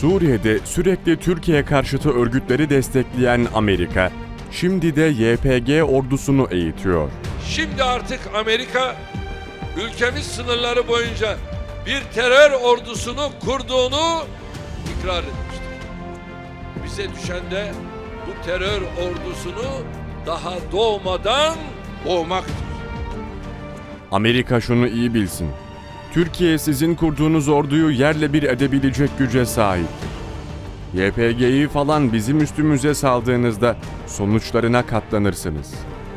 Suriye'de sürekli Türkiye karşıtı örgütleri destekleyen Amerika, şimdi de YPG ordusunu eğitiyor. Şimdi artık Amerika ülkemiz sınırları boyunca bir terör ordusunu kurduğunu ikrar etmiştir. Bize düşen de bu terör ordusunu daha doğmadan boğmaktır. Amerika şunu iyi bilsin. Türkiye sizin kurduğunuz orduyu yerle bir edebilecek güce sahiptir. YPG'yi falan bizim üstümüze saldığınızda sonuçlarına katlanırsınız.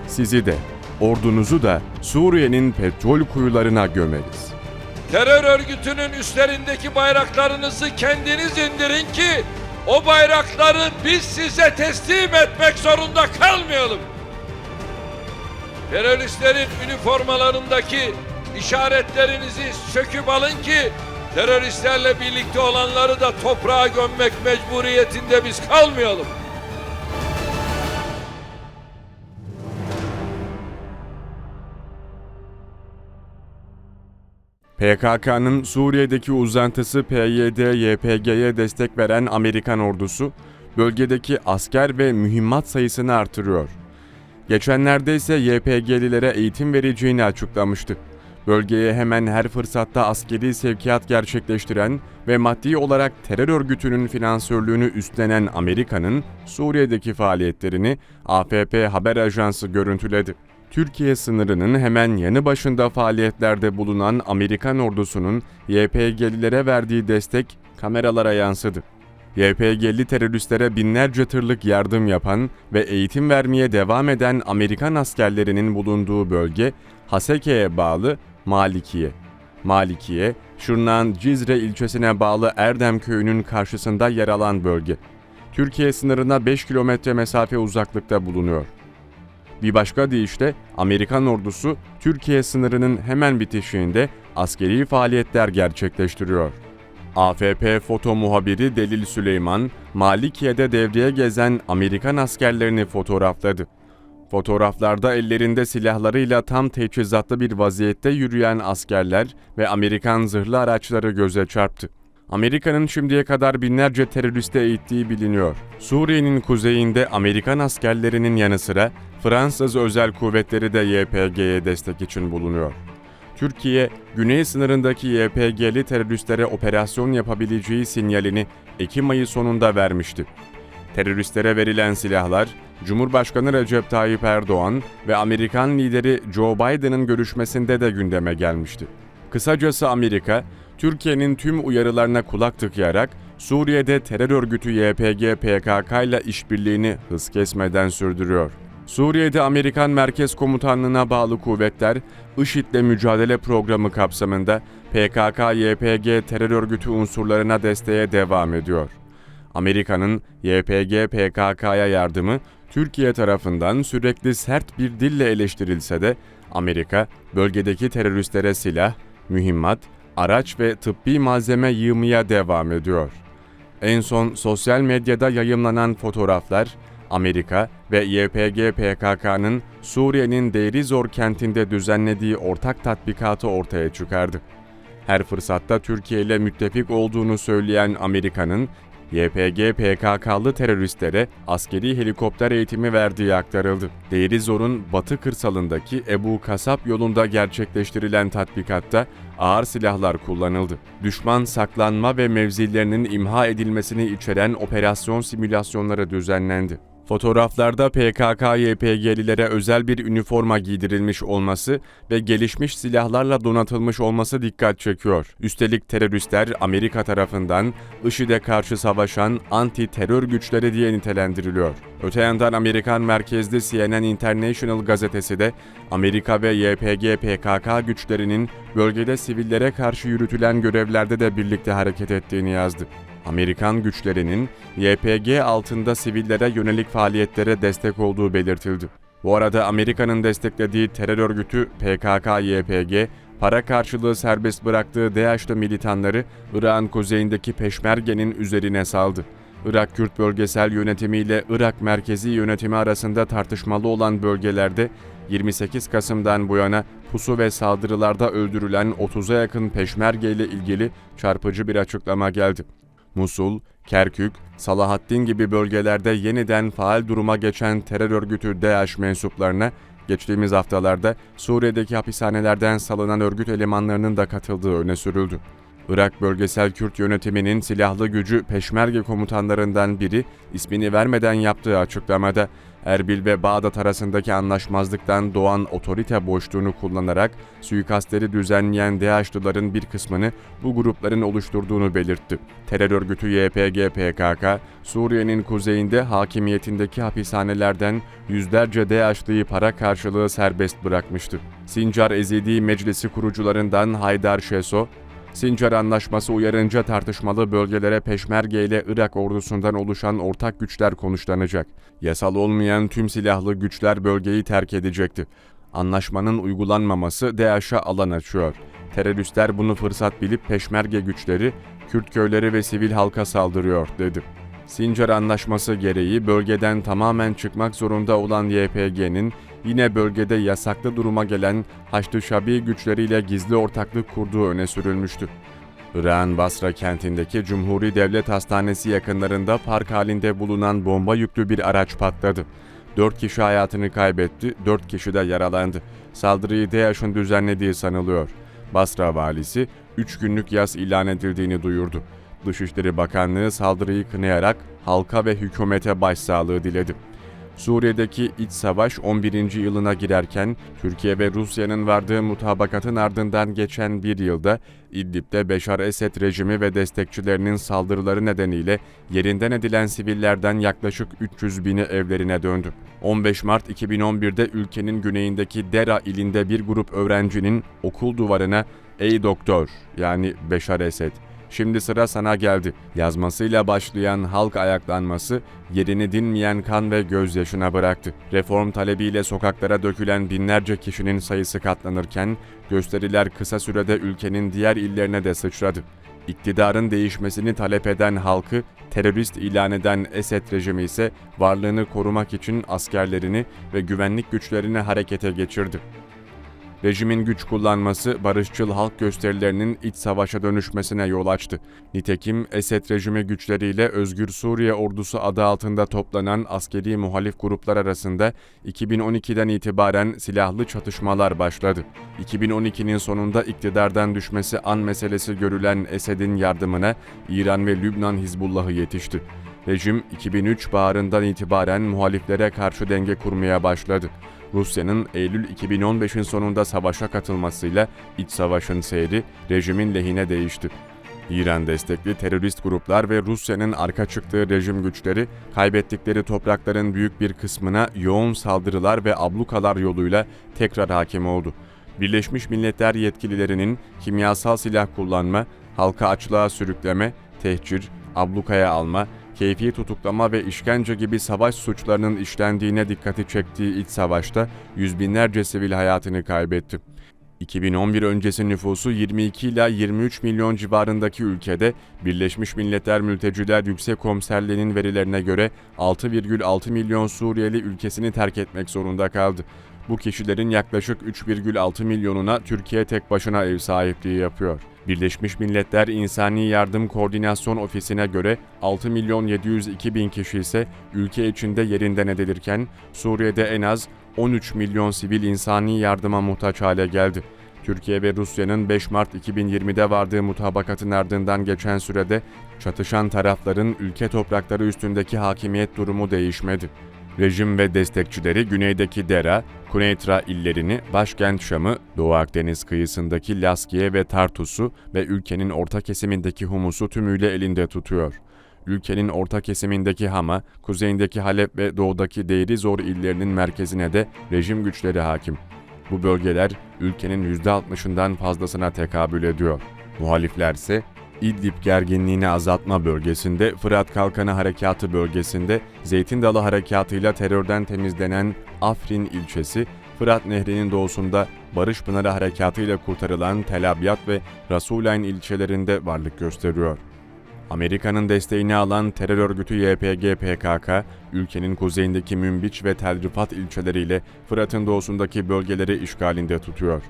Sizi de, ordunuzu da Suriye'nin petrol kuyularına gömeriz. Terör örgütünün üstlerindeki bayraklarınızı kendiniz indirin ki o bayrakları biz size teslim etmek zorunda kalmayalım. Teröristlerin üniformalarındaki işaretlerinizi söküp alın ki teröristlerle birlikte olanları da toprağa gömmek mecburiyetinde biz kalmayalım. PKK'nın Suriye'deki uzantısı PYD-YPG'ye destek veren Amerikan ordusu, bölgedeki asker ve mühimmat sayısını artırıyor. Geçenlerde ise YPG'lilere eğitim vereceğini açıklamıştı. Bölgeye hemen her fırsatta askeri sevkiyat gerçekleştiren ve maddi olarak terör örgütünün finansörlüğünü üstlenen Amerika'nın Suriye'deki faaliyetlerini AFP haber ajansı görüntüledi. Türkiye sınırının hemen yanı başında faaliyetlerde bulunan Amerikan ordusunun YPG'lilere verdiği destek kameralara yansıdı. YPG'li teröristlere binlerce tırlık yardım yapan ve eğitim vermeye devam eden Amerikan askerlerinin bulunduğu bölge Haseke'ye bağlı Malikiye. Malikiye, Şırnak'ın Cizre ilçesine bağlı Erdem köyünün karşısında yer alan bölge. Türkiye sınırına 5 kilometre mesafe uzaklıkta bulunuyor. Bir başka deyişle Amerikan ordusu Türkiye sınırının hemen bitişiğinde askeri faaliyetler gerçekleştiriyor. AFP foto muhabiri Delil Süleyman, Malikiye'de devreye gezen Amerikan askerlerini fotoğrafladı. Fotoğraflarda ellerinde silahlarıyla tam teçhizatlı bir vaziyette yürüyen askerler ve Amerikan zırhlı araçları göze çarptı. Amerika'nın şimdiye kadar binlerce teröriste eğittiği biliniyor. Suriye'nin kuzeyinde Amerikan askerlerinin yanı sıra Fransız özel kuvvetleri de YPG'ye destek için bulunuyor. Türkiye, güney sınırındaki YPG'li teröristlere operasyon yapabileceği sinyalini Ekim ayı sonunda vermişti. Teröristlere verilen silahlar, Cumhurbaşkanı Recep Tayyip Erdoğan ve Amerikan lideri Joe Biden'ın görüşmesinde de gündeme gelmişti. Kısacası Amerika, Türkiye'nin tüm uyarılarına kulak tıkayarak Suriye'de terör örgütü YPG PKK ile işbirliğini hız kesmeden sürdürüyor. Suriye'de Amerikan Merkez Komutanlığı'na bağlı kuvvetler, IŞİD'le mücadele programı kapsamında PKK-YPG terör örgütü unsurlarına desteğe devam ediyor. Amerika'nın YPG-PKK'ya yardımı Türkiye tarafından sürekli sert bir dille eleştirilse de Amerika bölgedeki teröristlere silah, mühimmat, araç ve tıbbi malzeme yığmaya devam ediyor. En son sosyal medyada yayımlanan fotoğraflar Amerika ve YPG PKK'nın Suriye'nin Deirizor kentinde düzenlediği ortak tatbikatı ortaya çıkardı. Her fırsatta Türkiye ile müttefik olduğunu söyleyen Amerika'nın YPG PKK'lı teröristlere askeri helikopter eğitimi verdiği aktarıldı. Deirizor'un batı kırsalındaki Ebu Kasap yolunda gerçekleştirilen tatbikatta ağır silahlar kullanıldı. Düşman saklanma ve mevzilerinin imha edilmesini içeren operasyon simülasyonları düzenlendi. Fotoğraflarda PKK-YPG'lilere özel bir üniforma giydirilmiş olması ve gelişmiş silahlarla donatılmış olması dikkat çekiyor. Üstelik teröristler Amerika tarafından IŞİD'e karşı savaşan anti-terör güçleri diye nitelendiriliyor. Öte yandan Amerikan merkezli CNN International gazetesi de Amerika ve YPG-PKK güçlerinin bölgede sivillere karşı yürütülen görevlerde de birlikte hareket ettiğini yazdı. Amerikan güçlerinin YPG altında sivillere yönelik faaliyetlere destek olduğu belirtildi. Bu arada Amerika'nın desteklediği terör örgütü PKK-YPG, para karşılığı serbest bıraktığı DAEŞ'li militanları Irak'ın kuzeyindeki Peşmerge'nin üzerine saldı. Irak Kürt Bölgesel Yönetimi ile Irak Merkezi Yönetimi arasında tartışmalı olan bölgelerde 28 Kasım'dan bu yana pusu ve saldırılarda öldürülen 30'a yakın Peşmerge ile ilgili çarpıcı bir açıklama geldi. Musul, Kerkük, Salahaddin gibi bölgelerde yeniden faal duruma geçen terör örgütü DAEŞ mensuplarına geçtiğimiz haftalarda Suriye'deki hapishanelerden salınan örgüt elemanlarının da katıldığı öne sürüldü. Irak Bölgesel Kürt Yönetimi'nin silahlı gücü Peşmerge komutanlarından biri ismini vermeden yaptığı açıklamada Erbil ve Bağdat arasındaki anlaşmazlıktan doğan otorite boşluğunu kullanarak suikastleri düzenleyen DAEŞ'lıların bir kısmını bu grupların oluşturduğunu belirtti. Terör örgütü YPG PKK, Suriye'nin kuzeyinde hakimiyetindeki hapishanelerden yüzlerce DAEŞ'lıyı para karşılığı serbest bırakmıştı. Sincar Ezidi Meclisi kurucularından Haydar Şeso, Sincar Anlaşması uyarınca tartışmalı bölgelere Peşmerge ile Irak ordusundan oluşan ortak güçler konuşlanacak. Yasal olmayan tüm silahlı güçler bölgeyi terk edecekti. Anlaşmanın uygulanmaması DAEŞ'e alan açıyor. Teröristler bunu fırsat bilip Peşmerge güçleri, Kürt köyleri ve sivil halka saldırıyor, dedi. Sincar Anlaşması gereği bölgeden tamamen çıkmak zorunda olan YPG'nin yine bölgede yasaklı duruma gelen Haçlı Şabi güçleriyle gizli ortaklık kurduğu öne sürülmüştü. Irak'ın Basra kentindeki Cumhuri Devlet Hastanesi yakınlarında park halinde bulunan bomba yüklü bir araç patladı. 4 kişi hayatını kaybetti, 4 kişi de yaralandı. Saldırıyı DAEŞ'in düzenlediği sanılıyor. Basra valisi 3 günlük yas ilan edildiğini duyurdu. Dışişleri Bakanlığı saldırıyı kınayarak halka ve hükümete başsağlığı diledi. Suriye'deki iç savaş 11. yılına girerken Türkiye ve Rusya'nın vardığı mutabakatın ardından geçen bir yılda İdlib'de Beşar Esed rejimi ve destekçilerinin saldırıları nedeniyle yerinden edilen sivillerden yaklaşık 300 bini evlerine döndü. 15 Mart 2011'de ülkenin güneyindeki Dera ilinde bir grup öğrencinin okul duvarına "Ey doktor" yani Beşar Esed Şimdi sıra sana geldi. Yazmasıyla başlayan halk ayaklanması yerini dinmeyen kan ve gözyaşına bıraktı. Reform talebiyle sokaklara dökülen binlerce kişinin sayısı katlanırken gösteriler kısa sürede ülkenin diğer illerine de sıçradı. İktidarın değişmesini talep eden halkı terörist ilan eden Esed rejimi ise varlığını korumak için askerlerini ve güvenlik güçlerini harekete geçirdi. Rejimin güç kullanması barışçıl halk gösterilerinin iç savaşa dönüşmesine yol açtı. Nitekim Esed rejimi güçleriyle Özgür Suriye Ordusu adı altında toplanan askeri muhalif gruplar arasında 2012'den itibaren silahlı çatışmalar başladı. 2012'nin sonunda iktidardan düşmesi an meselesi görülen Esed'in yardımına İran ve Lübnan Hizbullah'ı yetişti. Rejim 2003 baharından itibaren muhaliflere karşı denge kurmaya başladı. Rusya'nın Eylül 2015'in sonunda savaşa katılmasıyla iç savaşın seyri rejimin lehine değişti. İran destekli terörist gruplar ve Rusya'nın arka çıktığı rejim güçleri kaybettikleri toprakların büyük bir kısmına yoğun saldırılar ve ablukalar yoluyla tekrar hakim oldu. Birleşmiş Milletler yetkililerinin kimyasal silah kullanma, halka açlığa sürükleme, tehcir, ablukaya alma, keyfi tutuklama ve işkence gibi savaş suçlarının işlendiğine dikkati çektiği iç savaşta yüz binlerce sivil hayatını kaybetti. 2011 öncesi nüfusu 22 ila 23 milyon civarındaki ülkede Birleşmiş Milletler Mülteciler Yüksek Komiserliği'nin verilerine göre 6,6 milyon Suriyeli ülkesini terk etmek zorunda kaldı. Bu kişilerin yaklaşık 3,6 milyonuna Türkiye tek başına ev sahipliği yapıyor. Birleşmiş Milletler İnsani Yardım Koordinasyon Ofisi'ne göre 6 milyon 702 bin kişi ise ülke içinde yerinden edilirken Suriye'de en az 13 milyon sivil insani yardıma muhtaç hale geldi. Türkiye ve Rusya'nın 5 Mart 2020'de vardığı mutabakatın ardından geçen sürede çatışan tarafların ülke toprakları üstündeki hakimiyet durumu değişmedi. Rejim ve destekçileri güneydeki Dera, Kuneytra illerini, başkent Şam'ı, Doğu Akdeniz kıyısındaki Laskiye ve Tartus'u ve ülkenin orta kesimindeki Humus'u tümüyle elinde tutuyor. Ülkenin orta kesimindeki Hama, kuzeyindeki Halep ve doğudaki Deiri Zor illerinin merkezine de rejim güçleri hakim. Bu bölgeler ülkenin %60'ından fazlasına tekabül ediyor. Muhalifler ise İdlib gerginliğini azaltma bölgesinde, Fırat Kalkanı Harekatı bölgesinde, Zeytin Dalı Harekatı'yla terörden temizlenen Afrin ilçesi, Fırat Nehri'nin doğusunda Barış Pınarı Harekatı ile kurtarılan Tel Abyad ve Rasulayn ilçelerinde varlık gösteriyor. Amerika'nın desteğini alan terör örgütü YPG PKK, ülkenin kuzeyindeki Münbiç ve Tel Rifat ilçeleriyle Fırat'ın doğusundaki bölgeleri işgalinde tutuyor.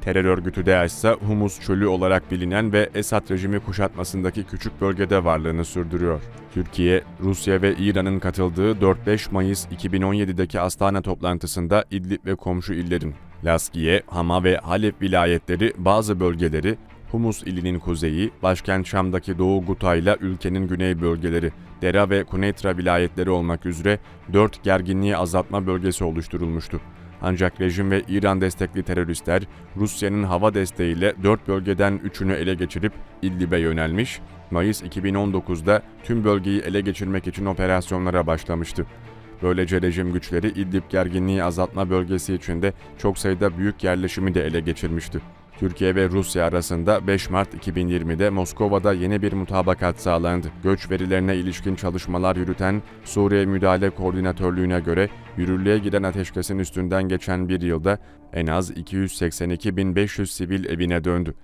Terör örgütü DAEŞ ise Humus Çölü olarak bilinen ve Esad rejimi kuşatmasındaki küçük bölgede varlığını sürdürüyor. Türkiye, Rusya ve İran'ın katıldığı 4-5 Mayıs 2017'deki Astana toplantısında İdlib ve komşu illerin Laskiye, Hama ve Halep vilayetleri bazı bölgeleri, Humus ilinin kuzeyi, başkent Şam'daki Doğu Guta'yla ülkenin güney bölgeleri, Dera ve Kuneitra vilayetleri olmak üzere dört gerginliği azaltma bölgesi oluşturulmuştu. Ancak rejim ve İran destekli teröristler Rusya'nın hava desteğiyle dört bölgeden üçünü ele geçirip İdlib'e yönelmiş, Mayıs 2019'da tüm bölgeyi ele geçirmek için operasyonlara başlamıştı. Böylece rejim güçleri İdlib gerginliği azaltma bölgesi içinde çok sayıda büyük yerleşimi de ele geçirmişti. Türkiye ve Rusya arasında 5 Mart 2020'de Moskova'da yeni bir mutabakat sağlandı. Göç verilerine ilişkin çalışmalar yürüten Suriye Müdahale Koordinatörlüğü'ne göre yürürlüğe giden ateşkesin üstünden geçen bir yılda en az 282.500 sivil evine döndü.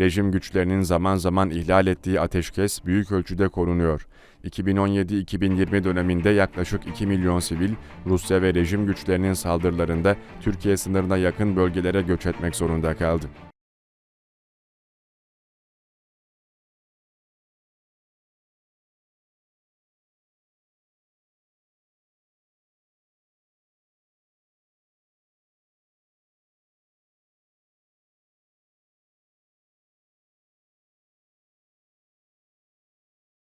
Rejim güçlerinin zaman zaman ihlal ettiği ateşkes büyük ölçüde korunuyor. 2017-2020 döneminde yaklaşık 2 milyon sivil, Rusya ve rejim güçlerinin saldırılarında Türkiye sınırına yakın bölgelere göç etmek zorunda kaldı.